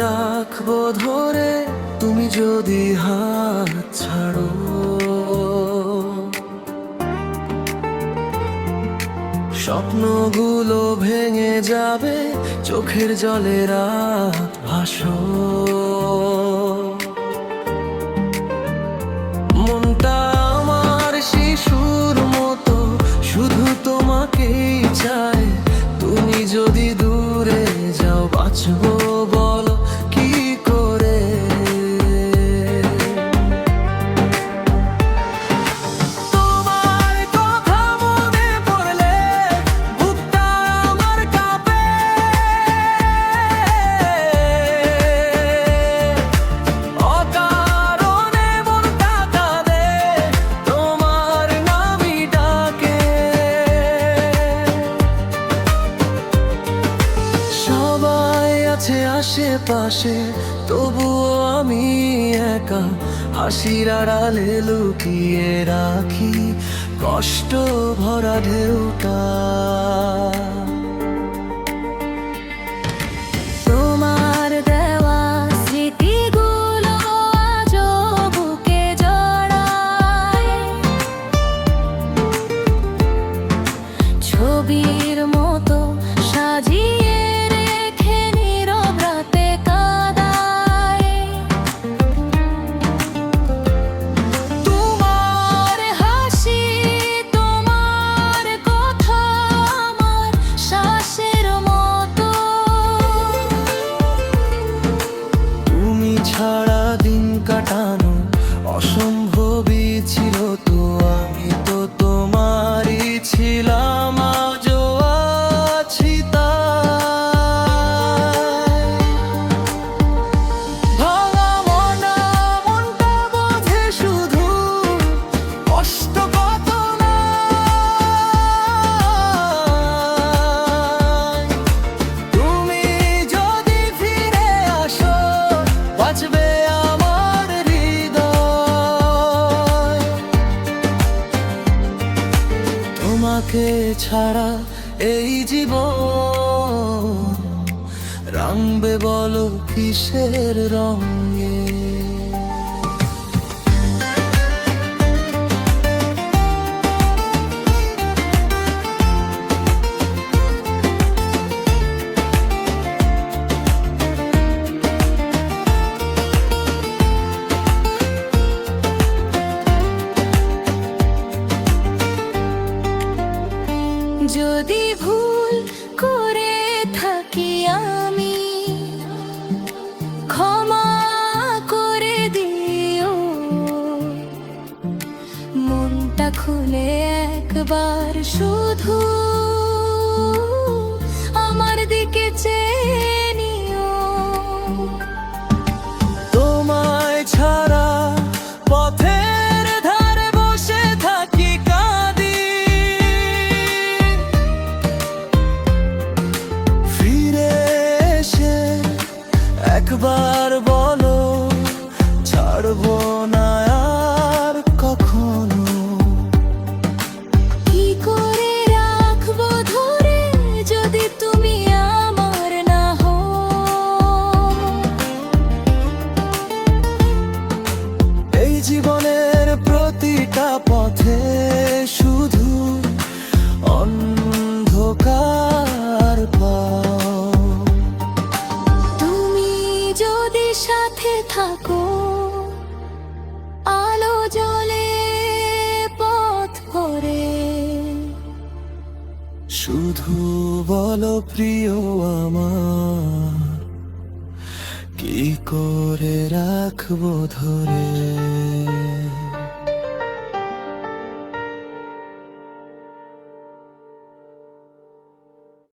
রাখব ধরে তুমি যদি হাত ছাড়ো। স্বপ্নগুলো ভেঙে যাবে চোখের জলে রাত ভাসো মনটা আছে আশেপাশে তবুও আমি একা। হাসির আড়ালে লুকিয়ে রাখি কষ্ট ভরা ঢেউটা। ছবির তোমাকে ছাড়া এই জীবন রাঙবে বলো কিসের রঙে? খুলে একবার শুধু আমার দিকে চেয়ে নিও। তোমায় ছাড়া পথের ধারে বসে থাকি কাঁদি। ফিরে এসে একবার বলো, ছাড়বো সাথে থাকো। আলো জলে পথ করে শুধু বলো প্রিয় আমার কি করে রাখব ধরে?